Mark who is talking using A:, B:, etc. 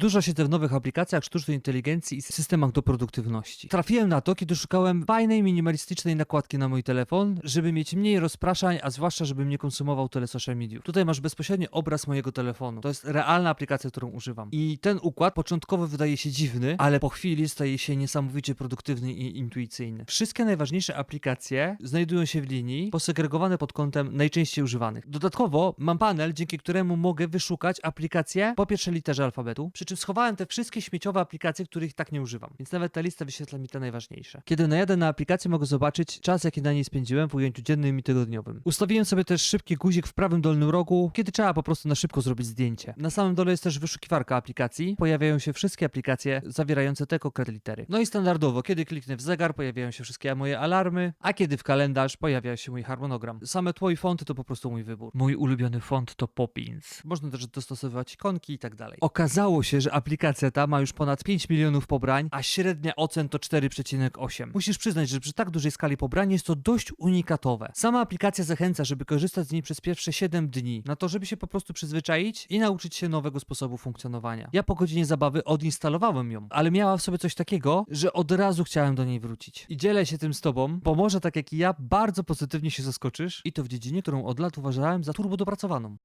A: Dużo siedzę w nowych aplikacjach sztucznej inteligencji i systemach do produktywności. Trafiłem na to, kiedy szukałem fajnej, minimalistycznej nakładki na mój telefon, żeby mieć mniej rozpraszań, a zwłaszcza, żebym nie konsumował tyle social mediów. Tutaj masz bezpośrednio obraz mojego telefonu. To jest realna aplikacja, którą używam. I ten układ początkowo wydaje się dziwny, ale po chwili staje się niesamowicie produktywny i intuicyjny. Wszystkie najważniejsze aplikacje znajdują się w linii, posegregowane pod kątem najczęściej używanych. Dodatkowo mam panel, dzięki któremu mogę wyszukać aplikacje po pierwszej literze alfabetu, przy czym schowałem te wszystkie śmieciowe aplikacje, których tak nie używam. Więc nawet ta lista wyświetla mi te najważniejsze. Kiedy najadę na aplikację, mogę zobaczyć czas, jaki na niej spędziłem w ujęciu dziennym i tygodniowym. Ustawiłem sobie też szybki guzik w prawym dolnym rogu, kiedy trzeba po prostu na szybko zrobić zdjęcie. Na samym dole jest też wyszukiwarka aplikacji. Pojawiają się wszystkie aplikacje zawierające te konkretne litery. No i standardowo, kiedy kliknę w zegar, pojawiają się wszystkie moje alarmy, a kiedy w kalendarz pojawia się mój harmonogram. Same tło i fonty to po prostu mój wybór. Mój ulubiony font to Poppins. Można też dostosowywać ikonki i tak dalej. Okazało że aplikacja ta ma już ponad 5 milionów pobrań, a średnia ocen to 4,8. Musisz przyznać, że przy tak dużej skali pobrań jest to dość unikatowe. Sama aplikacja zachęca, żeby korzystać z niej przez pierwsze 7 dni, na to, żeby się po prostu przyzwyczaić i nauczyć się nowego sposobu funkcjonowania. Ja po godzinie zabawy odinstalowałem ją, ale miała w sobie coś takiego, że od razu chciałem do niej wrócić. I dzielę się tym z tobą, bo może tak jak i ja, bardzo pozytywnie się zaskoczysz i to w dziedzinie, którą od lat uważałem za turbo dopracowaną.